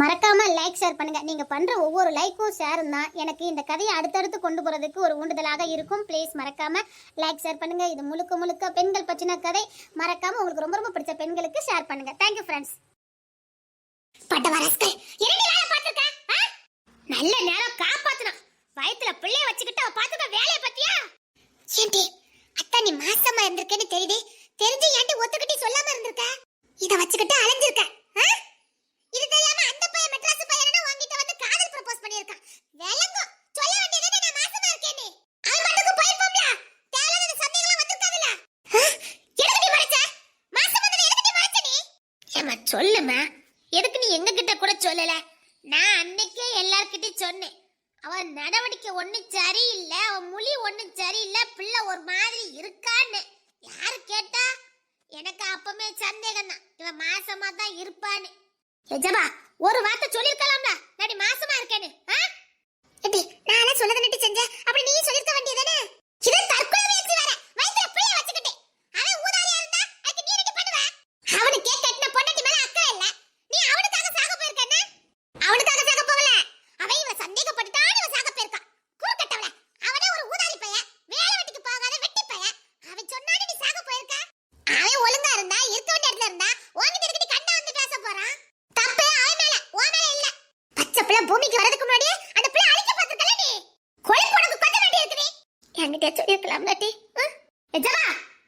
மறக்காம like share பண்ணுங்க. நீங்க பண்ற ஒவ்வொரு லைக்கும் ஷேரும் தான். எனக்கு இந்த கதையை அடுத்தடுத்து கொண்டு போறதுக்கு ஒரு ஊண்டுதலாக இருக்கும். ப்ளீஸ் மறக்காம லைக் ஷேர் பண்ணுங்க. இது முழுக்க முழுக்க பெண்கள் பற்றின கதை. மறக்காம உங்களுக்கு ரொம்ப ரொம்ப பிடிச்ச பெண்களுக்கு ஷேர் பண்ணுங்க. தேங்க்யூ ஃப்ரெண்ட்ஸ் பட்டவரஸ்கள் இரண்டு வேலை நல்ல நேரம் காப்பாத்தணும் வயத்துல பிள்ளைய வச்சுக்கிட்டு அவ பாத்துக்க வேலைய பத்தியா ஏண்டி அத்தா நீ மாசமா இருந்திருக்கேன்னு தெரியுது. தெரிஞ்சு ஏன்டி ஒத்துக்கிட்டி சொல்லாம இருந்திருக்க? இத வச்சுக்கிட்டு அலைஞ்சிருக்க. ஆ? இது தெரியாம அந்த பையன் மெட்ராஸ் பையனா உன்கிட்ட வந்து காதல் ப்ரப்போஸ் பண்ணியிருக்கான் விளங்கும். சொல்ல வேண்டியது நான் மாசமா இருக்கேன்னு. அவன் போயிருப்போம்ல. சந்தேகம் எதுக்கு நீ மறைச்ச? எதுக்கு நீ மறைச்ச நீ? ஏமா சொல்லுமா எதுக்கு நீ எங்க கிட்ட கூட சொல்லல? நான் அன்னைக்கே எல்லார்கிட்டயும் சொன்னேன். அவன் நடவடிக்கை ஒண்ணு சரியில்லை. அவன் மொழி ஒண்ணு சரியில்லை. பிள்ளை ஒரு மாதிரி இருக்கான்னு. யாரு கேட்டா? எனக்கு அப்பமே சந்தேகம் தான் இவன் மாசமா தான் இருப்பான்னு எஜமா ஒரு வார்த்தை சொல்லிருக்கலாம்ல நடி மாசமா இருக்கேன்னு ஆ? எடி நானே சொல்லத நட்டி செஞ்சேன். அப்படி நீ சொல்லிருக்க வேண்டியதானே இது தற்கொலை முயற்சி வேற. வயித்துல பிள்ளை வச்சுக்கிட்டு. அவன் ஊதாரியா இருந்தா அதுக்கு நீ என்ன பண்ணுவ? அவனுக்கே கட்டின பொண்டாட்டி மேல அக்கறை இல்ல. நீ அவனுக்காக சாக போயிருக்கேன்னு? அவனுக்காக சாக போகல. அவன் இவன் சந்தேகப்பட்டுட்டான் இவன் சாக போயிருக்கான் குறுக்கட்டவள அவனே ஒரு ஊதாரி பையன் வேலை வெட்டிக்கு போகாத வெட்டி பையன் அவன் சொன்னானே நீ சாக போயிருக்க. அவன் ஒழுங்கா இருந்தா இருக்க வேண்டிய இடத்துல இருந்தா உன்கிட்ட இருக்கட்டி கண்டா வந்து பேச போறான்? தப்பே அவன் மேல. உன் மேல இல்ல. பச்சை பிள்ளை பூமிக்கு வரதுக்கு முன்னாடி அந்த பிள்ளை அழிக்க பார்த்திருக்கல நீ கொலை போனது கொஞ்சம் வேண்டி இருக்கு நீ என்கிட்ட சொல்லிருக்கலாம் நட்டி எஜமா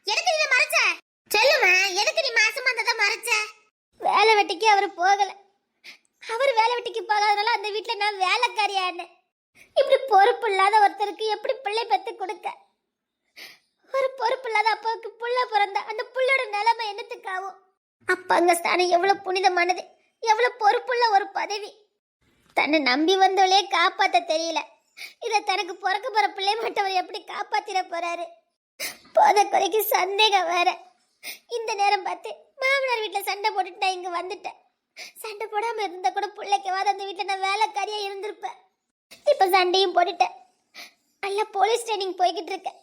எதுக்கு நீ மறைச்ச? சொல்லுமா எதுக்கு நீ மாசமா இருந்ததை மறைச்ச? வேலை வெட்டிக்கு அவர் போகல. அவர் வேலை வெட்டிக்கு போகாதனால அந்த வீட்டுல நான் வேலைக்காரியானேன் இப்படி பொறுப்பு இல்லாத ஒருத்தருக்கு எப்படி பிள்ளை பெத்து கொடுக்க? ஒரு பொறுப்பு இல்லாத அப்பாவுக்கு புள்ள பிறந்த அந்த புள்ளோட நிலைமை என்னத்துக்காகும் அப்பாங்க ஸ்தானம் எவ்வளவு புனிதமானது? எவ்வளவு பொறுப்புள்ள ஒரு பதவி? தன்னை நம்பி வந்தவளே காப்பாத்த தெரியல. இதை தனக்கு பிறக்க போற பிள்ளை மாட்டவர் எப்படி காப்பாத்திட போறாரு? போத குறைக்கு சந்தேகம் வேற. இந்த நேரம் பார்த்து மாமனார் வீட்டுல சண்டை போட்டுட்டு நான் இங்க வந்துட்டேன். சண்டை போடாம இருந்தா கூட பிள்ளைக்கவாத அந்த வீட்டுல நான் வேலைக்காரியா இருந்திருப்பேன். இப்ப சண்டையும் போட்டுட்டேன். நல்லா போலீஸ் ட்ரைனிங் போய்கிட்டு இருக்கேன்.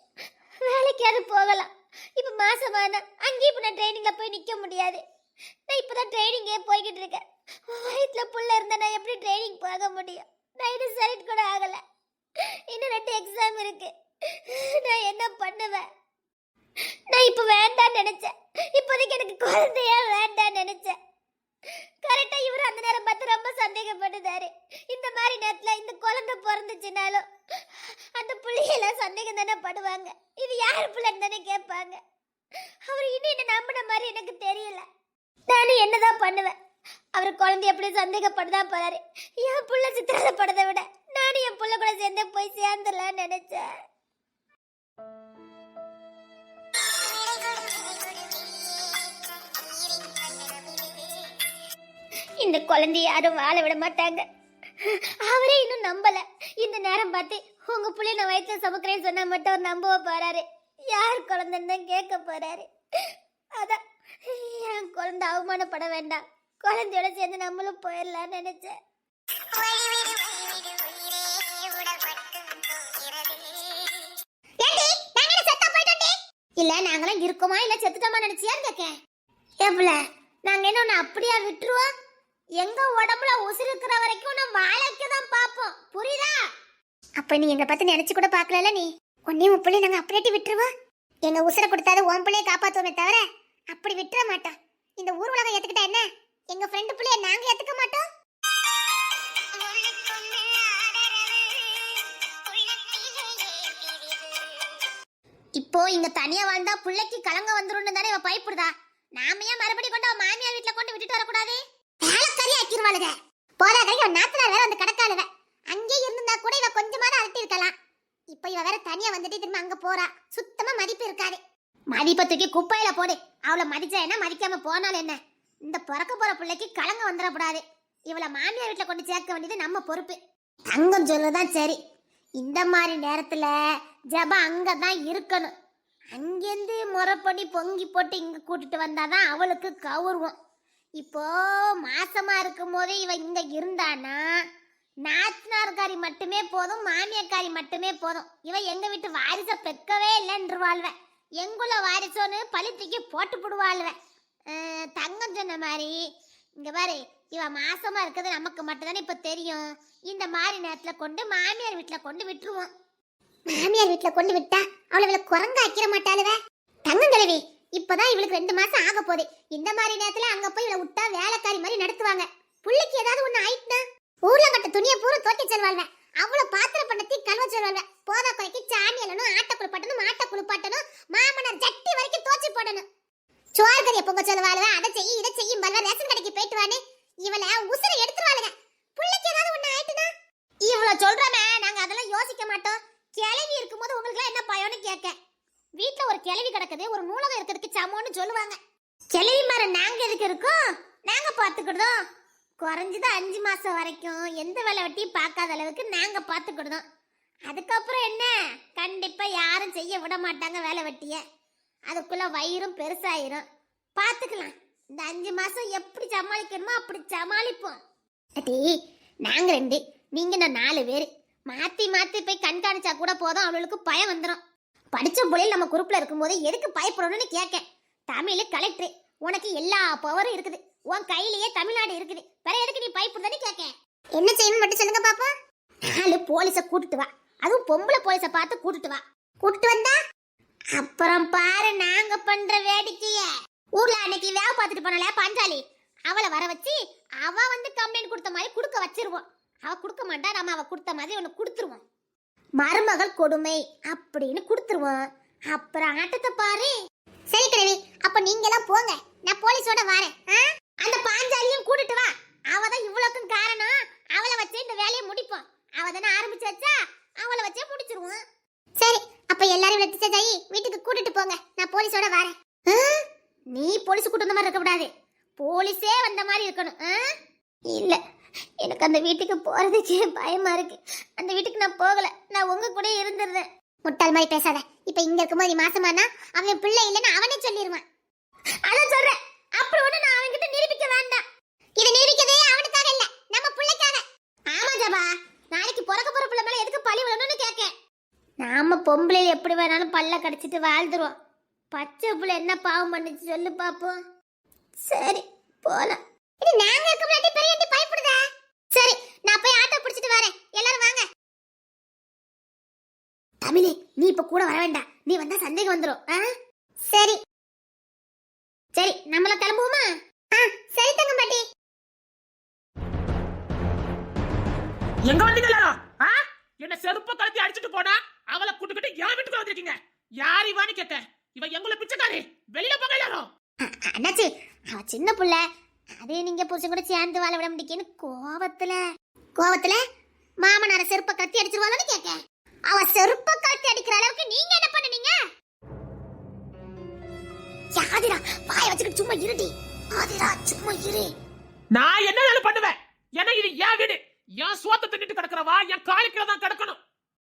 வேலைக்காவது போகலாம். இப்ப மாசமான அங்கேயும் இப்ப நான் ட்ரைனிங்ல போய் நிக்க முடியாது. நான் இப்பதான் ட்ரைனிங்கே போய்கிட்டு இருக்கேன். வயிற்றுல புள்ள இருந்தா நான் எப்படி ட்ரைனிங் போக முடியும்? நான் இன்னும் செலக்ட் கூட ஆகலை. இன்னும் ரெண்டு எக்ஸாம் இருக்கு. நான் என்ன பண்ணுவேன்? நான் இப்போ வேண்டாம்னு நினைச்சேன். இப்போதைக்கு எனக்கு குழந்தையா வேண்டாம் நினைச்சேன். கரெக்டா இவர் அந்த நேரம் பார்த்து ரொம்ப சந்தேகப்பட்டுதாரு இந்த மாதிரி நேரத்துல இந்த குழந்தை பிறந்துச்சுனாலும் அந்த பிள்ளையெல்லாம் சந்தேகம் தானே படுவாங்க. இது யார் பிள்ளைன்னு தானே கேட்பாங்க. அவர் இன்னும் என்ன நம்பின மாதிரி எனக்கு தெரியல. நானும் என்னதான் பண்ணுவேன்? அவர் குழந்தை எப்படி சந்தேகப்படுதா போறாரு. என் புள்ள சித்திரப்படதை விட நானும் என் புள்ள கூட சேர்ந்து போய் சேர்ந்துடலாம்னு நினைச்சேன். இந்த குழந்தைய யாரும் வாழ விட மாட்டாங்க. அவரே இன்னும் நம்பல. இந்த நேரம் பார்த்து உங்க புள்ளி நான் வயிற்றுல சுமக்கிறேன்னு சொன்னா மட்டும் அவர் நம்புவ போறாரு. யார் குழந்தைன்னு தான் கேட்க போறாரு. அதான் என் குழந்தை அவமானப்பட வேண்டாம். குழந்தையோட சேர்ந்து நம்மளும் போயிடலாம்னு நினைச்சேன். இல்ல நாங்களாம் இருக்கோமா? இல்ல செத்துட்டோமா நினைச்சியான்னு கேக்கேன். எவ்வளவு நாங்க என்ன அப்படியா விட்டுருவோம்? எங்க உடம்புல உசுறு இருக்கிற வரைக்கும் நான் வாழைக்க தான் பாப்போம் புரியுதா? அப்ப நீ எங்களை பத்தி நினைச்சு கூட பாக்கல நீ? உன்னையும் உன் பிள்ளை நாங்க அப்படியே விட்டுருவோம்? எங்க உசுரை கொடுத்தாது உன் பிள்ளைய காப்பாத்துவோமே தவிர அப்படி விட்டுற மாட்டோம். இந்த ஊர் உலகம் ஏத்துக்கிட்டா என்ன? எங்க ஃப்ரெண்டு பிள்ளைய நாங்க ஏத்துக்க மாட்டோம்? இப்போ இங்க தனியா வாழ்ந்தா பிள்ளைக்கு கலங்க வந்துரும்னு தானே இவ பயப்படுதா? நாம ஏன் மறுபடியும் கொண்டு அவ மாமியார் வீட்ல கொண்டு விட்டுட்டு வரக்கூடாது? வேலைக்காரி ஆக்கிருவாளுக. போதா கறி அவன் நாத்தனார் வேற வந்து கிடக்காளுவ அங்கே இருந்திருந்தா கூட இவ கொஞ்சமாவது அலட்டி இருக்கலாம். இப்ப இவ வேற தனியா வந்துட்டு திரும்ப அங்க போறா. சுத்தமா மதிப்பு இருக்காது. மதிப்பை தூக்கி குப்பையில போடு. அவளை மதிச்சா என்ன? மதிக்காம போனாலும் என்ன? இந்த பிறக்க போற பிள்ளைக்கு கலங்க வந்துடக்கூடாது. இவளை மாமியார் வீட்ல கொண்டு சேர்க்க வேண்டியது நம்ம பொறுப்பு. தங்கம் சொல்றதுதான் சரி. இந்த மாதிரி நேரத்துல ஜபம் அங்கதான் இருக்கணும். அங்கேருந்து முறைப்படி பொங்கி போட்டு இங்கே கூட்டிட்டு வந்தாதான் அவளுக்கு கவுருவோம் இப்போ மாசமா இருக்கும் போதே இவ இங்க இருந்தானா? நாத்தனார்காரி மட்டுமே போதும் மாமியக்காரி மட்டுமே போதும். இவ எங்க வீட்டு வாரிச பெக்கவே இல்லைன்றவாள்வ. எங்குள்ள வாரிசோன்னு பழி போட்டு போடுவாள்வ. தங்கம் சொன்ன மாதிரி இங்க பாரு இவ மாசமா இருக்கிறது நமக்கு மட்டும்தானே இப்ப தெரியும். இந்த மாதிரி நேரத்துல கொண்டு மாமியார் வீட்டுல கொண்டு விட்டுருவோம். மாமியார் வீட்டுல கொண்டு விட்டா அவளை இவளை குரங்க ஆக்கிர மாட்டாளுவ தங்கங்கிழவி இப்பதான் இவளுக்கு ரெண்டு மாசம் ஆக போகுது. இந்த மாதிரி நேரத்துல அங்க போய் இவளை விட்டா வேலைக்காரி மாதிரி நடத்துவாங்க. புள்ளைக்கு ஏதாவது ஒண்ணு ஆயிட்டுனா? ஊர்ல கட்ட துணியை பூரா தோட்டி செல்வாள்வ. அவ்வளவு பாத்திர பண்ணத்தி கழுவ சொல்வாள்வ. போதா குறைக்கு சாணி எல்லணும் ஆட்டை குளிப்பாட்டணும் மாட்டை குளிப்பாட்டணும் மாமனார் ஜட்டி வரைக்கும் தோச்சி போடணும். சோறு கறியை பொங்க சொல்லுவாளுவ அதை செய்ய இதை செய்யும் பல்வ ரேஷன் கடைக்கு போயிட்டு வானே இவளை உசுரை எடுத்துருவாளுங்க. புள்ளைக்கு ஏதாவது ஒண்ணு ஆயிட்டுனா? இவ்வளவு சொல்றமே நாங்க அதெல்லாம் யோசிக்க மாட்டோம். கிளவி இருக்கும்போது உங்களுக்கு என்ன பயம்னு கேட்க வீட்டில் ஒரு கிளவி கிடக்குது ஒரு நூலகம் இருக்கிறதுக்கு சமம்னு சொல்லுவாங்க. கிளவி மரம் நாங்க எதுக்கு இருக்கோம்? நாங்க பாத்துக்கிடுதோம் குறைஞ்சது அஞ்சு மாசம் வரைக்கும் எந்த வேலை வெட்டியும் பார்க்காத அளவுக்கு நாங்க பாத்துக்கிடுதோம் அதுக்கப்புறம் என்ன? கண்டிப்பா யாரும் செய்ய விட மாட்டாங்க வேலை வெட்டிய. அதுக்குள்ள வயிறும் பெருசாயிரும். பாத்துக்கலாம் இந்த அஞ்சு மாசம் எப்படி சமாளிக்கணுமோ அப்படி சமாளிப்போம். அடி நாங்க ரெண்டு நீங்க நான் நாலு பேர். மாத்தி மாத்தி போய் கண்காணிச்சா கூட போதும் அவளுக்கு பயம் வந்துடும் படிச்ச புள்ளையில் நம்ம குரூப்ல இருக்கும்போது எதுக்கு பயப்படணும்னு கேட்க தமிழ் கலெக்டர் உனக்கு எல்லா பவரும் இருக்குது. உன் கையிலேயே தமிழ்நாடு இருக்குது. வேற எதுக்கு நீ பயப்படுதானே கேட்க என்ன செய்யணும் மட்டும் சொல்லுங்க பாப்பா. நாலு போலீஸ கூட்டிட்டு வா. அதுவும் பொம்பளை போலீஸ பார்த்து கூட்டிட்டு வா. கூட்டிட்டு வந்தா? அப்புறம் பாரு நாங்க பண்ற வேடிக்கைய. ஊர்ல அன்னைக்கு வேலை பார்த்துட்டு போனல பஞ்சாலி. அவளை வர வச்சு அவ வந்து கம்ப்ளைண்ட் கொடுத்த மாதிரி கொடுக்க வச்சிருவோம். அவ கொடுக்க மாட்டா நம்ம அவ கொடுத்த மாதிரி ஒன்று கொடுத்துருவோம். மருமகள் கொடுமை அப்படின்னு கொடுத்துருவோம். அப்புறம் ஆட்டத்தை பாரு. சரி கிழவி அப்ப நீங்க எல்லாம் போங்க. நான் போலீஸோட வரேன். ஆ? அந்த பாஞ்சாலியும் கூட்டிட்டு வா. அவ தான் இவ்வளவுக்கும் காரணம். அவளை வச்சு இந்த வேலையை முடிப்போம். அவ தானே ஆரம்பிச்சு வச்சா அவளை வச்சே முடிச்சிருவோம். சரி அப்ப எல்லாரும் வெட்டி ஜாயி வீட்டுக்கு கூட்டிட்டு போங்க. நான் போலீஸோட வரேன். நீ போலீஸ் கூட்டு வந்த மாதிரி இருக்க கூடாது. போலீஸே வந்த மாதிரி இருக்கணும். ஆ? இல்ல எனக்கு அந்த வீட்டுக்கு போறதுக்கே பயமா இருக்கு. அந்த வீட்டுக்கு நான் போகல. நான் உங்க கூட இருந்துருந்தேன். முட்டாள் மாதிரி பேசாத. இப்ப இங்க இருக்கும்போது மாசமானா அவன் பிள்ளை இல்லைன்னு அவனே சொல்லிடுவான் அதான் சொல்றேன். அப்படி ஒன்று நான் அவன்கிட்ட நிரூபிக்க வேண்டாம். இதை நிரூபிக்கவே அவனுக்காக இல்லை. நம்ம பிள்ளைக்காக. ஆமா ஜபா. நாளைக்கு பிறக்க போற பிள்ளை மேல எதுக்கு பழி விடணும்னு கேட்க நாம பொம்பளை எப்படி வேணாலும் பல்ல கடிச்சிட்டு வாழ்ந்துருவோம். பச்சை பிள்ளை என்ன பாவம் பண்ணுச்சு சொல்லு பாப்போம். சரி போலாம். இது நாங்க இருக்க முன்னாடி பெரிய ஆண்டி பயப்படுதா சரி நான் போய் ஆட்டோ பிடிச்சிட்டு வரேன் எல்லாரும் வாங்க தமிழே நீ இப்ப கூட வர வேண்டாம். நீ வந்தா சந்தேகம் வந்துரும். ஆ? சரி. சரி நம்மள கிளம்புவோமா? சரி தங்க பாட்டி. எங்க வந்தீங்க? என்ன செருப்ப கழட்டி அடிச்சிட்டு போனா அவளை கூட்டுக்கிட்டு என் வீட்டுக்கு வந்திருக்கீங்க. யார் இவான்னு கேட்டேன். இவ எங்களை பிச்சைக்காரி. வெளியில போங்க எல்லாரும். அண்ணாச்சி அவ சின்ன புள்ள. அதே நீங்க புருஷன் கூட சேர்ந்து வாழ விட முடிக்கன்னு கோவத்துல. கோவத்துல? மாமனார செருப்ப கத்தி அடிச்சிருவாளோன்னு கேட்க அவ செருப்ப கத்தி அடிக்கிற அளவுக்கு நீங்க என்ன பண்ணுனீங்க? யாதிரா வாய வச்சுக்கிட்டு சும்மா இருடி. ஆதிரா சும்மா இரு. நான் என்ன பண்ணுவேன்? ஏன்னா இது என் வீடு. என் சோத்த தின்னுட்டு கிடக்குறவா? என் காலுக்குள்ள தான் கிடக்கணும்.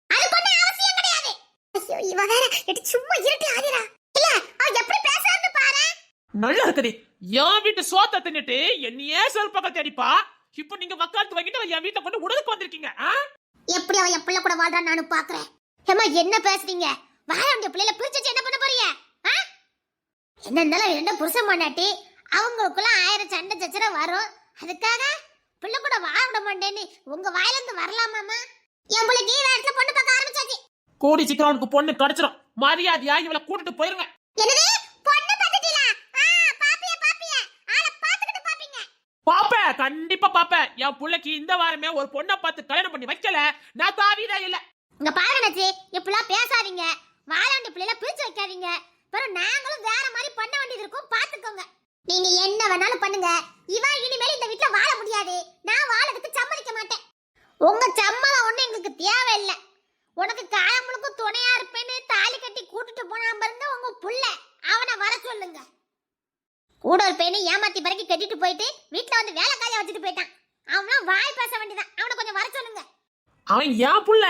அதுக்கு ஒண்ணும் அவசியம் கிடையாது. ஐயோ இவ வேற. எடி சும்மா இருடி ஆதிரா. இல்ல அவ எப்படி பேசுறான்னு பாரு. நல்லா இருக்குது என் வீட்டு சோத்த தின்னுட்டு என்னையே கழட்டி அடிப்பா. இப்போ நீங்க வக்காலத்து வாங்கிட்டு என் வீட்டை கொண்டு உடலுக்கு வந்திருக்கீங்க ஆ? எப்படி அவ என் பிள்ளை கூட வாழ்றான்னு நானும் பாக்குறேன். ஏமா என்ன பேசுறீங்க? வாழ வேண்டிய பிள்ளைல பிரிச்சு என்ன பண்ண போறீங்க? என்ன இருந்தாலும் ரெண்டு புருஷன் பண்ணாட்டி அவங்களுக்குள்ள ஆயிரம் சண்டை சச்சரவு வரும். அதுக்காக பிள்ளை கூட வாழ விட மாட்டேன்னு உங்க வாயில இருந்து வரலாமாமா என் பிள்ளைக்கு வேற இடத்துல பொண்ணு பார்க்க ஆரம்பிச்சாச்சு. கூடி சீக்கிரம் உனக்கு பொண்ணு கிடைச்சிரும். மரியாதையா இவளை கூட்டிட்டு போயிருங்க. என்னது? பாப்பேன் கண்டிப்பா பாப்பேன் என் புள்ளைக்கு இந்த வாரமே ஒரு பொண்ணை பார்த்து கல்யாணம் பண்ணி வைக்கல. நான் தாவிதா இல்ல. இங்க பாருங்க நச்சி இப்படிலாம் பேசாதீங்க. வாழ வேண்டிய பிள்ளைல பிரிச்சு வைக்காதீங்க. பிறகு நாங்களும் வேற மாதிரி பண்ண வேண்டியது இருக்கும் பாத்துக்கோங்க. நீங்க என்ன வேணாலும் பண்ணுங்க. இவன் இனிமேல் இந்த வீட்டுல வாழ முடியாது. நான் வாழறதுக்கு சம்மதிக்க மாட்டேன். உங்க சம்மதம் ஒண்ணு எங்களுக்கு தேவையில்லை. உனக்கு காலம் முழுக்க துணையா இருப்பேன்னு தாலி கட்டி கூட்டிட்டு போனாம இருந்த உங்க புள்ள அவனை வர சொல்லுங்க. கூட ஒரு பையனை ஏமாத்தி பிறகு கட்டிட்டு போயிட்டு வீட்ல வந்து வேலை காலியா வச்சுட்டு போயிட்டான். அவனும் வாய் பேச வேண்டியதான் அவனை கொஞ்சம் வர சொல்லுங்க. அவன் என் புள்ள?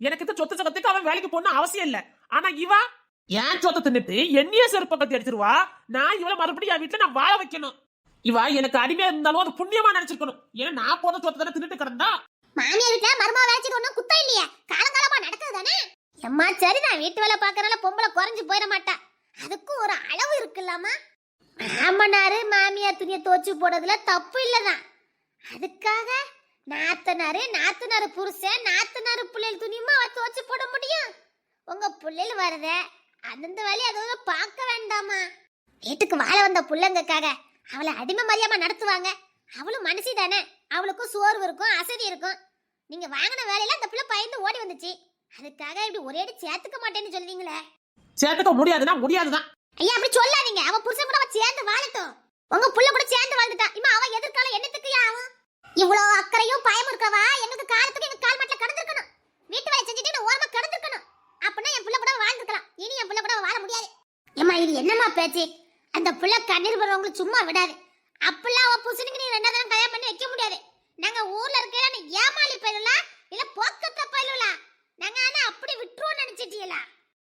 எனக்கு இந்த சொத்து சகத்துக்கு அவன் வேலைக்கு போகணும் அவசியம் இல்ல. ஆனா இவா என் சொத்தை தின்னுட்டு என்னைய செருப்ப கத்தி அடிச்சிருவா? நான் இவளை மறுபடியும் என் வீட்டுல நான் வாழ வைக்கணும். இவா எனக்கு அடிமையா இருந்தாலும் அது புண்ணியமா நினைச்சிருக்கணும் ஏன்னா நான் போன சொத்தை தானே தின்னுட்டு கிடந்தா? மாமியார் வீட்ல மருமக வேலைச்சிட்டு ஒண்ணும் குத்தம் இல்லையே. காலங்காலமா நடக்குது தானே? எம்மா சரிதான் வீட்டு வேலை பாக்குறனால பொம்பளை குறைஞ்சு போயிட மாட்டா. அதுக்கும் ஒரு அளவு இருக்குல்லாமா மாமனாரு மாமியார் துணியை துவச்சு போடுறதுல தப்பு இல்லைதான். அதுக்காக நாத்தனாரு நாத்தனாரு புருஷன் நாத்தனாரு பிள்ளைகள் துணியுமா அவ துவச்சு போட முடியும்? உங்க பிள்ளைகள் வருத அந்த வழி அதுவும் பார்க்க வேண்டாமா? வீட்டுக்கு வாழ வந்த பிள்ளைங்கக்காக அவளை அடிமை மரியாம நடத்துவாங்க. அவளும் மனுஷி தானே. அவளுக்கும் சோர்வு இருக்கும் அசதி இருக்கும். நீங்க வாங்கின வேலையில அந்த பிள்ளை பயந்து ஓடி வந்துச்சு. அதுக்காக இப்படி ஒரே அடி சேர்த்துக்க மாட்டேன்னு சொல்றீங்களே? சேர்த்துக்க முடியாதுன்னா முடியாதுதான். ஐயா அப்படி சொல்லாதீங்க. அவ புருஷன் கூட அவ சேர்ந்து வாழட்டும். உங்க புள்ள கூட சேர்ந்து வாழ்ந்துட்டா. இம்மா அவ எதிர்காலம் என்னத்துக்கு ஆகும் இவ்வளோ அக்கறையும் பயம் இருக்கவா? எங்களுக்கு காலத்துக்கு எங்க கால் மட்டில கடந்திருக்கணும். வீட்டு வேலை செஞ்சுட்டு ஓரமா கடந்திருக்கணும். அப்படின்னா என் புள்ள கூட வாழ்ந்துக்கலாம் இனி என் புள்ள கூட வாழ முடியாது. ஏம்மா இது என்னம்மா பேச்சு? அந்த புள்ள கண்ணீர் படுறவங்களை சும்மா விடாது. அப்பெல்லாம் அவ புருஷனுக்கு நீ ரெண்டாவது தரம் கல்யாணம் பண்ணி வைக்க முடியாது. நாங்க ஊர்ல இருக்கையில ஏமாளி பயிலலாம் இல்ல போக்கத்த பயிலா நாங்க ஆனா அப்படி விட்டுருவோம் நினைச்சிட்டீங்களா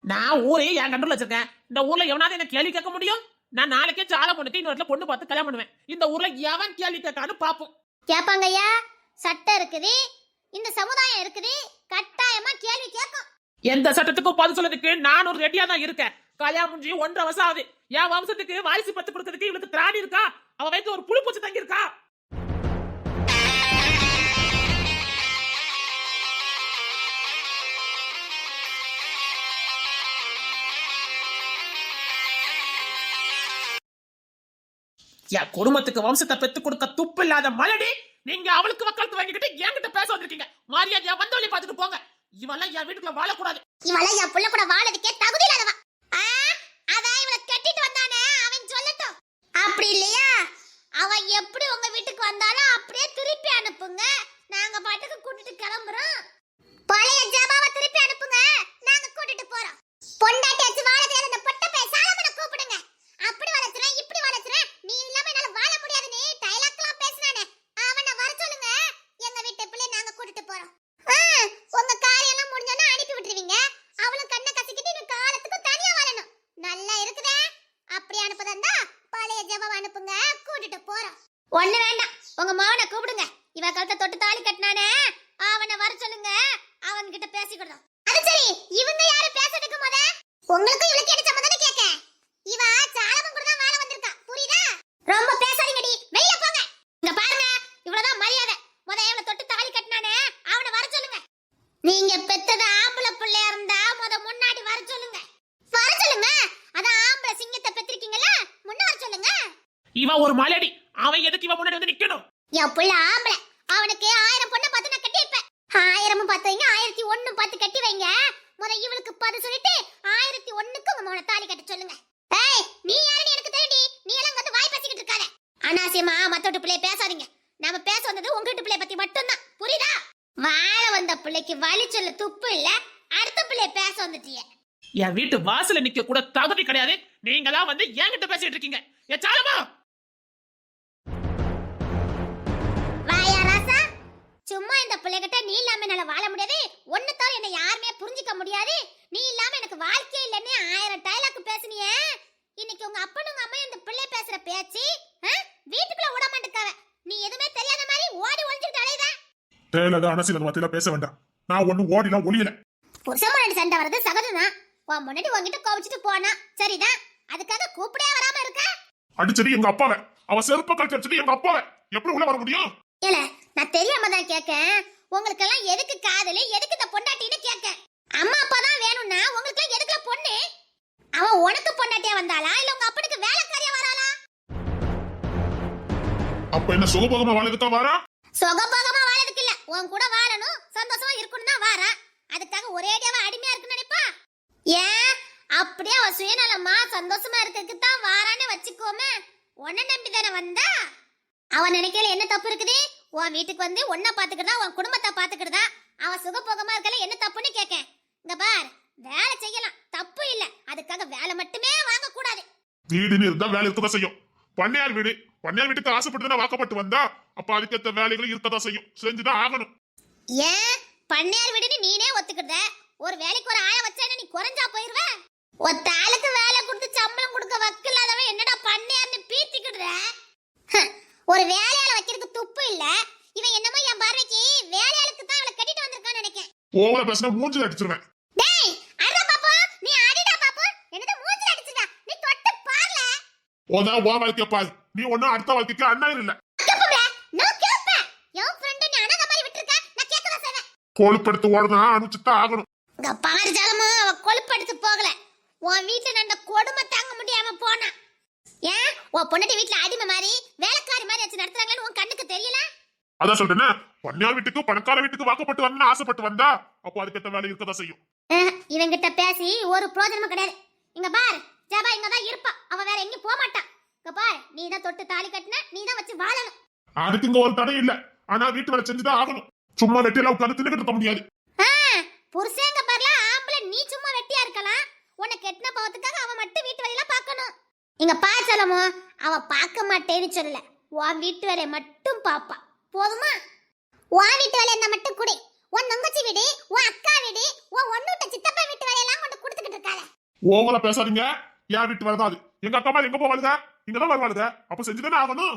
நான் ஊரே என் கண்ட்ரோல் வச்சிருக்கேன். இந்த ஊர்ல எவனாவது என்ன கேள்வி கேட்க முடியும்? நான் நாளைக்கே சாலை பொண்ணுக்கு இன்னொரு இடத்துல பொண்ணு பார்த்து கல்யாணம் பண்ணுவேன். இந்த ஊர்ல எவன் கேள்வி கேட்கான்னு பாப்போம் கேட்பாங்க ஐயா? சட்டம் இருக்குது. இந்த சமுதாயம் இருக்குது. கட்டாயமா கேள்வி கேட்கும். எந்த சட்டத்துக்கும் பதில் சொல்றதுக்கு நான் ஒரு ரெடியா தான் இருக்கேன். கல்யாணம் முடிஞ்சு ஒன்றரை வருஷம் ஆகுது. என் வம்சத்துக்கு வாரிசு பத்து கொடுக்கறதுக்கு இவளுக்கு திராணி இருக்கா? அவ வயித்து ஒரு புழு பூச்சி தங்கி இருக்கா என் குடும்பத்துக்கு வம்சத்தை பெத்து கொடுக்க துப்பு இல்லாத மலடி நீங்க அவளுக்கு வக்காலத்து வாங்கிக்கிட்டு என்கிட்ட பேச வந்திருக்கீங்க. மரியாதையா வந்தவழி பாத்துட்டு போங்க. இவெல்லாம் என் வீட்டுக்குள்ள வாழக்கூடாது. இவெல்லாம் என் புள்ள கூட வாழதுக்கே தகுதி இல்லாதவா? அதான் இவளை கட்டிட்டு வந்தானே அவன் சொல்லட்டும். அப்படி இல்லையா? அவன் எப்படி உங்க வீட்டுக்கு வந்தாலும் அப்படியே திருப்பி அனுப்புங்க. நாங்க பாட்டுக்கு கூட்டிட்டு கிளம்புறோம். பழைய ஜபாவை திருப்பி அனுப்புங்க. நாங்க கூட்டிட்டு போறோம். பொண்டாட்டி வச்சு வாழ தேர்ந்த இந்த பொட்ட கூப்பிடுங்க. அப்படி வளர்த்து இப்படி வளர்த்துறேன் நீ இல்லாம என்னால வாழ முடியாது நீ டைலாக்லாம் பேசினானே அவனை வர சொல்லுங்க எங்க வீட்டு பிள்ளை நாங்க கூட்டிட்டு போறோம். உங்க காரியெல்லாம் முடிஞ்சோன்னா அனுப்பி விட்டுருவீங்க. அவளும் கண்ணை கசிக்கிட்டு இன்னும் காலத்துக்கு தனியா வாழணும். நல்லா இருக்குதே. அப்படி அனுப்புதா பழைய ஜெபம் அனுப்புங்க. கூட்டிட்டு போறோம். ஒண்ணு வேண்டாம். உங்க மாவனை கூப்பிடுங்க. இவ கழுத்தை தொட்டு தாலி கட்டினானே. அவனை வர சொல்லுங்க. அவன் கிட்ட பேசிக்கிடுறோம் அது சரி. இவங்க யாரு பேசுறதுக்கு முத உங்களுக்கும் இவளுக்கு என்ன சம்மந்தம் கேட்க இவ சாலமன் கூட தான் வாழ வந்திருக்கா புரியுதா ரொம்ப பேசாதீங்கடி வெளிய போங்க இங்க பாருங்க இவ்வளவுதான் மரியாதை முத இவளை தொட்டு தாலி கட்டினானே அவனை வர சொல்லுங்க நீங்க பெத்தது ஆம்பளை பிள்ளையா இருந்தா முத முன்னாடி வர சொல்லுங்க வர சொல்லுங்க அதான் ஆம்பளை சிங்கத்தை பெத்திருக்கீங்கல்ல முன்ன வர சொல்லுங்க இவன் ஒரு மலடி அவன் எதுக்கு இவன் முன்னாடி வந்து நிக்கணும் என் புள்ள ஆம்பளை அவனுக்கு ஆயிரம் பொண்ணை பார்த்து நான் கட்டி வைப்பேன் ஆயிரமும் பார்த்து வைங்க ஆயிரத்தி ஒண்ணும் பார்த்து கட்டி வைங்க முத இவளுக்கு பது சொல்லிட்டு ஆயிரத்தி ஒண்ணுக்கு உங்க மகனை தாலி கட்ட சொல்லுங்க ஏய் நீ யாருன்னு எனக்கு தெரியுடி நீ எல்லாம் வந்து வாய் பேசிக்கிட்டு இருக்காத அனாசியமா மத்த வீட்டு பிள்ளைய பேசாதீங்க நாம பேச பிள்ளைய பத்தி மட்டும்தான். புரியுதா? வாழ வந்த பிள்ளைக்கு வழி சொல்ல துப்பு இல்ல அடுத்த பிள்ளைய பேச வந்துட்டியே. என் வீட்டு வாசல்ல நிக்க கூட தகுதி கிடையாது. நீங்களா வந்து என்கிட்ட பேசிட்டு இருக்கீங்க. ஏ சாலமா! வாயா ராசா! சும்மா இந்த பிள்ளைகிட்ட நீ இல்லாம என்னால வாழ முடியாது. ஒன்னு தவிர என்ன யாருமே புரிஞ்சுக்க முடியாது. நீ இல்லாம எனக்கு வாழ்க்கையே இல்லைன்னு ஆயிரம் டைலாக் பேசுனியே. இன்னைக்கு உங்க அப்பனும் உங்க அம்மா இந்த பிள்ளை பேசுற பேச்சு? வீட்டுக்குள்ள விட மாட்டேக்காவ. நீ எதுவுமே தெரியாத மாதிரி ஓடி ஒளிஞ்சுட்டு அலையுத. தேவையில்லாத அரசியல் மத்தியில பேச வேண்டாம். நான் ஒண்ணும் ஓடிலாம் ஒளியல. புருஷன் முன்னாடி சண்டை வர்றது சகஜம்தான். உன் முன்னாடி உன்கிட்ட கோவிச்சுட்டு போனா சரிதான் அதுக்காக கூப்பிடே வராம இருக்க? அடிச்சது எங்க அப்பாவை. அவ செருப்ப கழிச்சது எங்க அப்பாவை. எப்படி உள்ள வர முடியும்? இல்ல நான் தெரியாம தான் கேட்கேன் உங்களுக்கு எல்லாம் எதுக்கு காதலு எதுக்கு இந்த பொண்டாட்டின்னு கேட்கேன் அம்மா அப்பா தான் வேணும்னா உங்களுக்கு எதுக்கு பொண்ணு? அவன் உனக்கு பொண்டாட்டியா வந்தாளா? இல்ல உங்க அப்பனுக்கு வேலைக்காரியா வராளா? அப்ப என்ன சுகபோகமா வாழதுதான் வாரா? சுகபோகமா வாழறதுக்கு இல்ல. உன் கூட வாழணும் சந்தோஷமா இருக்கணும் தான் வாரா. அதுக்காக ஒரேடியாவா அடிமையா இருக்குன்னு நினைப்பா? ஏன்? அப்படியே அவ சுயநலமா சந்தோஷமா இருக்கிறதுக்கு தான் வாரான்னு வச்சுக்கோமே. உன்னை நம்பி தானே வந்தா? அவன் நினைக்கல என்ன தப்பு இருக்குது? உன் வீட்டுக்கு வந்து உன்னை பாத்துக்கிறதா உன் குடும்பத்தை பாத்துக்கிறதா அவன் சுகபோகமா இருக்கல என்ன தப்புன்னு கேட்க இங்க பார் வேலை செய்யலாம். தப்பு இல்ல. அதுக்காக வேலை மட்டுமே வாங்க கூடாது வீடுன்னு இருந்தா வேலை இருக்கதான் செய்யும். பண்ணையார் வீடு. பண்ணையார் வீட்டுக்கு ஆசைப்பட்டு வாக்கப்பட்டு வந்தா? அப்ப அதுக்கேத்த வேலைகளும் இருக்கதான் செய்யும். செஞ்சுதான் ஆகணும். ஏன்? பண்ணையார் வீடுன்னு நீனே ஒத்துக்கிட்ட. ஒரு வேலைக்கு ஒரு ஆளை வச்சா நீ குறைஞ்சா போயிருவ? ஒத்த ஆளுக்கு வேலை கொடுத்து சம்பளம் கொடுக்க வக்கில்லாதவன் என்னடா பண்ணையார்னு பீத்திக்கிடுற? ஒரு வேலையாள வைக்கிறதுக்கு துப்பு இல்ல. இவன் என்னமோ என் பார்வைக்கு வேலையாளுக்கு தான் அவளை கட்டிட்டு வந்திருக்கான்னு நினைக்கேன். ஓவரா பேசினா மூஞ்சில அடிச்சிருவேன். உன் உன் வாழ்க்கைய பாரு. நீ ஒன்னும் அடுத்த வாழ்க்கைக்கு அண்ணன் இல்ல. கொழுப்படுத்து ஓடுனா அனுப்பிச்சுதான் ஆகணும். இந்த பாரிஜாலமும் அவ கொழுப்படுத்து போகல. உன் வீட்டுல நடந்த கொடுமை தாங்க முடியாம போனா. ஏன்? உன் பொண்ணு வீட்டுல அடிமை மாதிரி வேலைக்காரி மாதிரி வச்சு நடத்துறாங்கன்னு உன் கண்ணுக்கு தெரியல? அதான் சொல்றேன்னு பொன்னியார் வீட்டுக்கு பணக்கார வீட்டுக்கு வாக்கப்பட்டு வரணும்னு ஆசைப்பட்டு வந்தா அப்போ அதுக்கேற்ற வேலை இருக்கதான் செய்யும். இவங்கிட்ட பேசி ஒரு பிரோஜனமும் கிடையாது. இங்க பாரு. ஜபா இங்க தான் இருப்பா. அவ வேற எங்கேயும் போக மாட்டான் இங்க பாரு நீ தான் தொட்டு தாலி கட்டின நீ தான் வச்சு வாழணும். அதுக்கு இங்க ஒரு தடை இல்ல. ஆனா வீட்டு வேலை செஞ்சுதான் ஆகணும். சும்மா வெட்டியில உட்காந்து தின்னுக்கிட்டு இருக்க முடியாது. புருஷங்க பேர்ல ஆம்பளை நீ சும்மா வெட்டியா இருக்கலாம். உன்னை கெட்டின பாவத்துக்காக அவ மட்டும் வீட்டு வேலையில பார்க்கணும். இங்க பா செல்லமோ அவ பார்க்க மாட்டேன்னு சொல்லல. உன் வீட்டு வேலையை மட்டும் பாப்பா போதுமா? உன் வீட்டு வேலையை இருந்தா மட்டும் குடி. உன் தங்கச்சி வீடு உன் அக்கா வீடு உன் ஒன்னுட்ட சித்தப்பா வீட்டு வேலையெல்லாம் கொண்டு கொடுத்துக்கிட்டு இருக்காளே ஓவரா பேசாதீங்க. என் வீட்டு வேலை தான் அது எங்க அக்கா மாதிரி எங்க போவாளுங்க இங்கதான் வருவாளுங்க அப்ப செஞ்சுதானே ஆகணும்.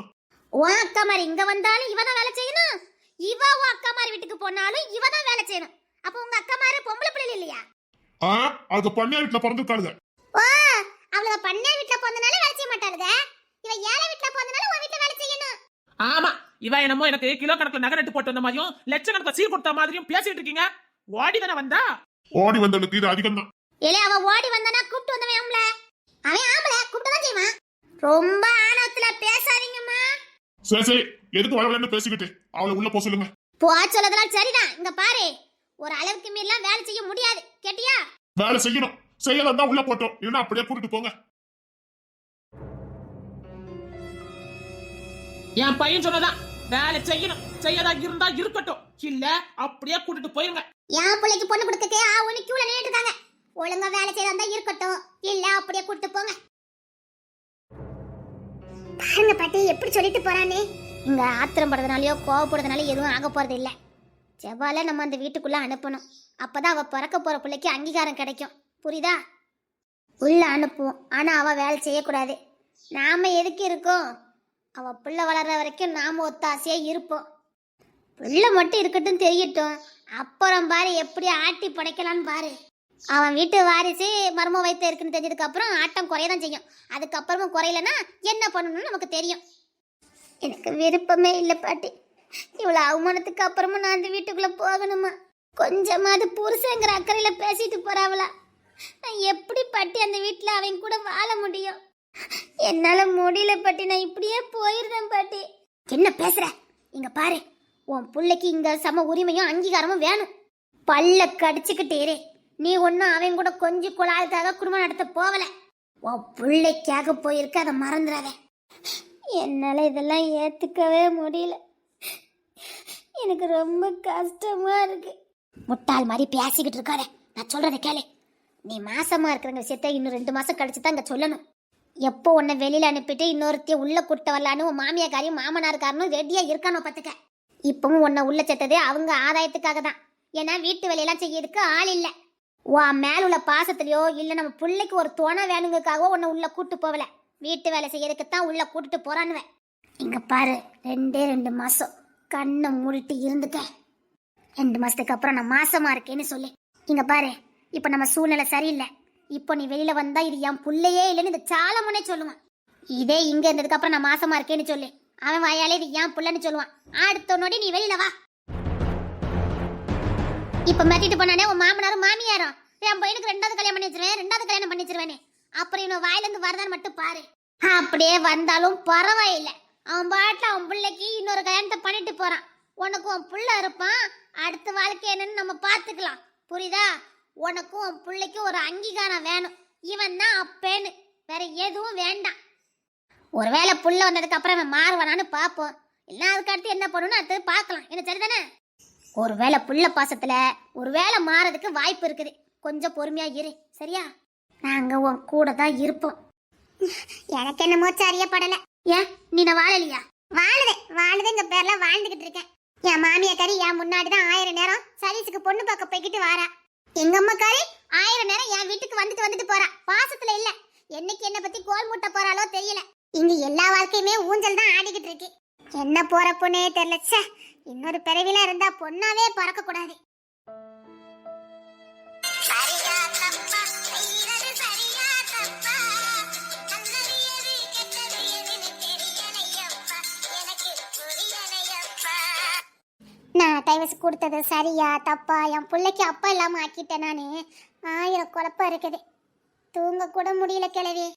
உன் அக்கா மாதிரி இங்க வந்தாலும் இவ தான் வேலை செய்யணும். இவ உன் அக்கா மாதிரி வீட்டுக்கு போனாலும் இவ தான் வேலை செய்யணும். அப்ப உங்க அக்கா மாதிரி பொம்பளை பிள்ளை இல்லையா? ஆ அது பண்ணையார் வீட்டுல பிறந்திருக்காளுங்க ஓ அவளுக பண்ணை வீட்டுல போனதுனால வேலை செய்ய மாட்டாளுங்க இவ ஏழை வீட்டுல போனதுனால உன் வீட்டுல வேலை செய்யணும். ஆமா இவ என்னமோ எனக்கு கிலோ கணக்குல நகை நட்டு போட்டு வந்த மாதிரியும் லட்சக்கணக்கில் சீர் கொடுத்த மாதிரியும் பேசிட்டு இருக்கீங்க. ஓடி தானே வந்தா? ஓடி வந்தவளுக்கு இது அதிகம் தான் இல்ல அவ ஓடி வந்தானா கூப்பிட்டு வந்தவன் அவன் ஆம்பள கூப்பிட்டு தான் செய்வான். ரொம்ப ஆணவத்துல பேசாதீங்கம்மா. சரி சரி. எதுக்கு வரலன்னு பேசிக்கிட்டு? அவளை உள்ள போக சொல்லுங்க. போ சொல்லதெல்லாம் சரிதான். இங்க பாரு ஒரு அளவுக்கு மீறலாம் வேலை செய்ய முடியாது. கேட்டியா? வேலை செய்யணும். செய்யலாம் தான் உள்ள போட்டோம். இல்லைன்னா அப்படியே கூட்டிட்டு போங்க. என் பையன் சொன்னதான். வேலை செய்யணும். செய்யதா இருந்தா இருக்கட்டும். இல்ல அப்படியே கூட்டிட்டு போயிருங்க. என் பிள்ளைக்கு பொண்ணு கொடுத்துட்டு ஆ ஒண்ணு கியூல நின்னுட்டு இருக்காங்க. ஒழுங்கா வேலை செய்யறதா இருக்கட்டும். இல்ல அப்படியே கொடுத்து போங்க. பாருங்க பாட்டி எப்படி சொல்லிட்டு போறானே. இங்க ஆத்திரம் படுறதுனாலயோ கோவப்படுறதுனால எதுவும் ஆக போறது இல்ல. செவ்வால நம்ம அந்த வீட்டுக்குள்ள அனுப்பணும். அப்பதான் அவ பிறக்க போற பிள்ளைக்கு அங்கீகாரம் கிடைக்கும். புரியுதா? உள்ள அனுப்புவோம். ஆனா அவ வேலை செய்யக்கூடாது. நாம எதுக்கு இருக்கோம்? அவ பிள்ளை வளர்ற வரைக்கும் நாம ஒத்தாசையா இருப்போம். பிள்ளை மட்டும் இருக்கட்டும் தெரியட்டும். அப்புறம் பாரு எப்படி ஆட்டி படைக்கலான்னு பாரு. அவன் வீட்டு வாரிசு மர்ம வைத்த இருக்குன்னு தெரிஞ்சதுக்கு அப்புறம் ஆட்டம் குறைய தான் செய்யும். அதுக்கப்புறமும் குறையலன்னா என்ன பண்ணணும்னு நமக்கு தெரியும். எனக்கு விருப்பமே இல்லை பாட்டி. இவ்வளோ அவமானத்துக்கு அப்புறமும் நான் அந்த வீட்டுக்குள்ளே போகணுமா? கொஞ்சமாவது புருஷங்கிற அக்கறையில் பேசிட்டு போறாவளா? நான் எப்படி பாட்டி அந்த வீட்டில் அவன் கூட வாழ முடியும்? என்னால் முடியல பாட்டி. நான் இப்படியே போயிருந்தேன் பாட்டி. என்ன பேசுற? இங்க பாரு. உன் பிள்ளைக்கு இங்க சம உரிமையும் அங்கீகாரமும் வேணும். பல்ல கடிச்சுக்கிட்டேரே நீ ஒன்றும் அவன் கூட கொஞ்சம் குழாய்க்காக குடும்பம் நடத்த போகல. உன் பிள்ளைக்காக போயிருக்க அதை மறந்துடாத. என்னால் இதெல்லாம் ஏற்றுக்கவே முடியல. எனக்கு ரொம்ப கஷ்டமாக இருக்கு. முட்டாள் மாதிரி பேசிக்கிட்டு இருக்காத. நான் சொல்கிறத கேளு. நீ மாசமாக இருக்கிறங்க விஷயத்த இன்னும் ரெண்டு மாதம் கழிச்சு தான் இங்கே சொல்லணும். எப்போ உன்னை வெளியில் அனுப்பிட்டு இன்னொருத்தையும் உள்ளே கூட்ட வரலான்னு உன் மாமியாக்காரையும் மாமனாருக்காரனும் ரெடியாக இருக்கானோ பார்த்துக்க இப்பவும் உன்னை உள்ள செத்ததே அவங்க ஆதாயத்துக்காக தான். ஏன்னா வீட்டு வேலையெல்லாம் செய்யறதுக்கு ஆள் இல்லை. உன் மேல உள்ள பாசத்துலையோ இல்ல நம்ம பிள்ளைக்கு ஒரு துணை வேணுங்கக்காகவோ உன்னை உள்ள கூட்டு போகல. வீட்டு வேலை செய்யறதுக்கு தான் உள்ள கூட்டிட்டு போறானுவன் இங்க பாரு ரெண்டே ரெண்டு மாசம். கண்ணை மூடிட்டு இருந்துக்க. ரெண்டு மாசத்துக்கு அப்புறம் நான் மாசமா இருக்கேன்னு சொல்லு. இங்க பாரு இப்ப நம்ம சூழ்நிலை சரியில்லை. இப்போ நீ வெளியில வந்தா இது என் புள்ளையே இல்லைன்னு இந்த சாலமுனே சொல்லுவான். இதே இங்க இருந்ததுக்கு அப்புறம் நான் மாசமா இருக்கேன்னு சொல்லு. அவன் வாயாலே இது என் புள்ளன்னு சொல்லுவான். அடுத்த நொடி நீ வெளியில வா. இப்ப மாத்திட்டு போனானே உன் மாமனாரும் மாமியாரும். என் பையனுக்கு ரெண்டாவது கல்யாணம் பண்ணி வச்சிருவேன் ரெண்டாவது கல்யாணம் பண்ணி வச்சிருவேனே. அப்புறம் இன்னும் வாயில இருந்து மட்டும் பாரு. அப்படியே வந்தாலும் பரவாயில்லை. அவன் பாட்டுல அவன் பிள்ளைக்கு இன்னொரு கல்யாணத்தை பண்ணிட்டு போறான். உனக்கு உன் புள்ள இருப்பான். அடுத்த வாழ்க்கை என்னன்னு நம்ம பார்த்துக்கலாம். புரியுதா? உனக்கும் உன் பிள்ளைக்கும் ஒரு அங்கீகாரம் வேணும். இவன் தான் அப்பேன்னு. வேற எதுவும் வேண்டாம். ஒருவேளை புள்ள வந்ததுக்கு அப்புறம் அவன் மாறுவானான்னு பார்ப்போம். இல்லை அதுக்கு அடுத்து என்ன பண்ணணும்னு அடுத்து பார்க்கலாம். என்ன சரிதானே? ஒருவேளை புள்ள பாசத்துல ஒருவேளை மாறதுக்கு வாய்ப்பு இருக்குது. கொஞ்சம் பொறுமையா இரு சரியா? நாங்க உன் கூட தான் இருப்போம். எனக்கு என்னமோ சரியப்படல ஏன்? நீ நான் வாழலையா? வாழுதே வாழுதுங்க பேர்ல வாழ்ந்துகிட்டு இருக்கேன். என் மாமியாக்காரி என் முன்னாடி தான் ஆயிரம் நேரம் சர்வீஸுக்கு பொண்ணு பார்க்க போய்கிட்டு வாரா. எங்க அம்மாக்காரி ஆயிரம் நேரம் என் வீட்டுக்கு வந்துட்டு வந்துட்டு போறா. பாசத்துல இல்ல. என்னைக்கு என்ன பத்தி கோல் முட்டை போறாளோ தெரியல. இங்க எல்லா வாழ்க்கையுமே ஊஞ்சல் தான் ஆடிக்கிட்டு இருக்கு. என்ன போற பொண்ணே தெரியல. இன்னொரு பிறவில இருந்தா பொண்ணாவே பறக்க கூடாது நான் டைவர்ஸ் கொடுத்தது சரியா தப்பா? என் பிள்ளைக்கு அப்பா இல்லாம ஆக்கிட்டேன் நானு. ஆயிரம் குழப்பம் இருக்குது. தூங்க கூட முடியல கிழவி.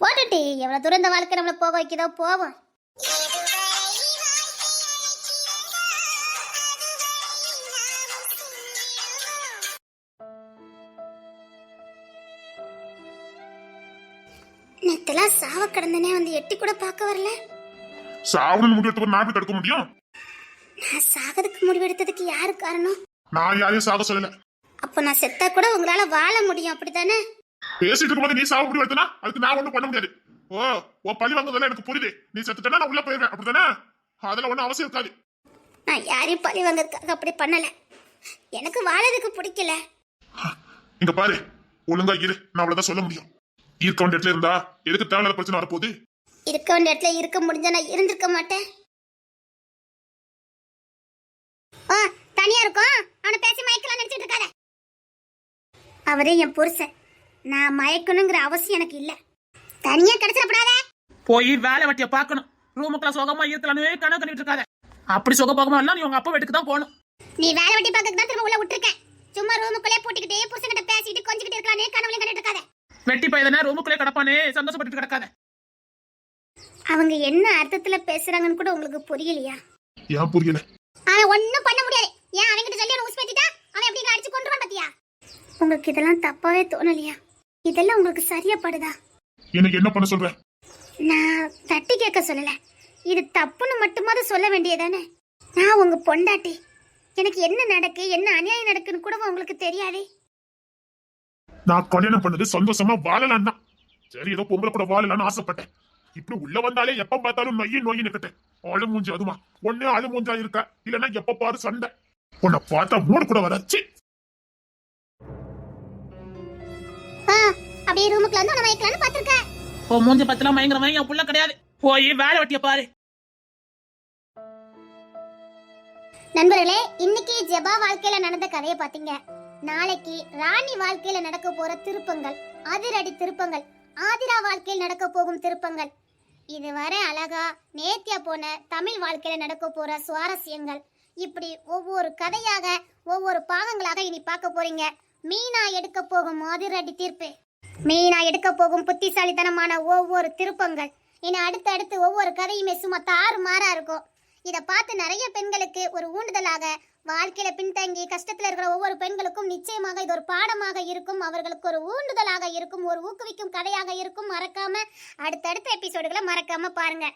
போட்டுட்டு எவ்வளவு தூரம் இந்த வாழ்க்கை நம்மளை போக வைக்குதோ போவோம். நேத்தெல்லாம் சாவ கிடந்தனே வந்து எட்டி கூட பார்க்க வரல. சாவணும்னு முடிவு எடுத்து நாட்டு தடுக்க முடியும்? நான் சாகதுக்கு முடிவெடுத்ததுக்கு யாரு காரணம்? நான் யாரையும் சாக சொல்லல. அப்போ நான் செத்தா கூட உங்களால வாழ முடியும் அப்படித்தானே? பேசிட்டு இருக்கும்போது நீ சாவ முடிவு எடுத்தனா அதுக்கு நான் ஒண்ணும் பண்ண முடியாது. ஓ உன் பழி வாங்குறதெல்லாம் எனக்கு புரியுது. நீ செத்துட்டா நான் உள்ள போயிருவேன் அப்படித்தானே? அதெல்லாம் ஒண்ணும் அவசியம் இருக்காது. நான் யாரையும் பழி வாங்கறதுக்காக அப்படி பண்ணல. எனக்கு வாழறதுக்கு பிடிக்கல. இங்க பாரு ஒழுங்கா இரு. நான் அவ்வளவுதான் சொல்ல முடியும். இருக்க வேண்டிய இடத்துல இருந்தா எதுக்கு தேவையில்லாத பிரச்சனை வரப்போகுது? இருக்க வேண்டிய இடத்துல இருக்க முடிஞ்சா நான் இருந்திருக்க மாட்டேன். ஆ தனியா இருக்கும். அவனை பேசி மயக்கலாம் நினைச்சிட்டு இருக்காத. அவரே என் புருஷன். நான் மயக்கணுங்கிற அவசியம் எனக்கு இல்ல. தனியா கிடைச்சிடப்படாத போய் வேலை வெட்டிய பார்க்கணும். ரூமுக்குள்ள சுகமா இருக்கலான்னு கனவு கண்டிட்டு இருக்காத. அப்படி சுக போகமா இல்ல நீ உங்க அப்பா வீட்டுக்கு தான் போகணும். நீ வேலை வெட்டி பார்க்க தான் திரும்ப உள்ள விட்டுருக்கேன் சும்மா ரூமுக்குள்ளே போட்டுக்கிட்டே புருஷன்கிட்ட பேசிக்கிட்டு கொஞ்சிக்கிட்டு இருக்கானே கனவுலையும் கண்டுட்டு இருக்காத. வெட்டி பையதானே ரூமுக்குள்ளே கிடப்பானே சந்தோஷப்பட்டு கிடக்காத. அவங்க என்ன அர்த்தத்துல பேசுறாங்கன்னு கூட உங்களுக்கு புரியலையா? ஏன் புரியல? அவன் ஒண்ணும் பண்ண முடியாது. ஏன் அவன்கிட்ட சொல்லி அவனை உசுப்பேத்திட்டா அவன் எப்படி அடிச்சு கொண்டுருவான் பாத்தியா? உங்களுக்கு இதெல்லாம் தப்பாவே தோணலையா? இதெல்லாம் உங்களுக்கு சரியா படுதா எனக்கு என்ன பண்ண சொல்ற? நான் தட்டி கேட்க சொல்லல. இது தப்புன்னு மட்டுமாவது சொல்ல வேண்டியதானே? நான் உங்க பொண்டாட்டி. எனக்கு என்ன நடக்கு என்ன அநியாயம் நடக்குன்னு கூட உங்களுக்கு தெரியாதே? நான் கல்யாணம் பண்ணது சந்தோஷமா வாழலாம் தான். சரி ஏதோ பொம்பளை கூட வாழலாம்னு ஆசைப்பட்டேன். இப்படி உள்ள வந்தாலே எப்ப பார்த்தாலும் நொய்யி நொய்யி நிக்கட்டேன் அழு மூஞ்சி அதுமா ஒண்ணு அழு மூஞ்சா இருக்க. இல்லன்னா எப்ப பாரு சண்டை. உன்னை பார்த்தா மூடு கூட வராச்சு அப்படியே ரூமுக்குள்ள வந்து உன மயக்கலான்னு பாத்திருக்க ஓ மூஞ்சி பத்தலாம் பயங்கரமா என் புள்ள கிடையாது. போய் வேலை வெட்டிய பாரு. நண்பர்களே இன்னைக்கு ஜெபா வாழ்க்கையில நடந்த கதையை பாத்தீங்க நாளைக்கு ராணி வாழ்க்கையில நடக்க போற திருப்பங்கள் அதிரடி திருப்பங்கள் ஆதிரா வாழ்க்கையில் நடக்க போகும் திருப்பங்கள். இதுவரை அழகா நேத்தியா போன தமிழ் வாழ்க்கையில நடக்க போற சுவாரஸ்யங்கள். இப்படி ஒவ்வொரு கதையாக ஒவ்வொரு பாகங்களாக இனி பார்க்க போறீங்க. மீனா எடுக்க போகும் அதிரடி தீர்ப்பு. மீனா எடுக்க போகும் புத்திசாலித்தனமான ஒவ்வொரு திருப்பங்கள். இனி அடுத்தடுத்து ஒவ்வொரு கதையுமே சும்மா தாறு மாறா இருக்கும். இதை பார்த்து நிறைய பெண்களுக்கு ஒரு ஊண்டுதலாக வாழ்க்கையில பின்தங்கி கஷ்டத்துல இருக்கிற ஒவ்வொரு பெண்களுக்கும் நிச்சயமாக இது ஒரு பாடமாக இருக்கும். அவர்களுக்கு ஒரு ஊண்டுதலாக இருக்கும் ஒரு ஊக்குவிக்கும் கதையாக இருக்கும். மறக்காம அடுத்தடுத்த எபிசோடுகளை மறக்காம பாருங்க.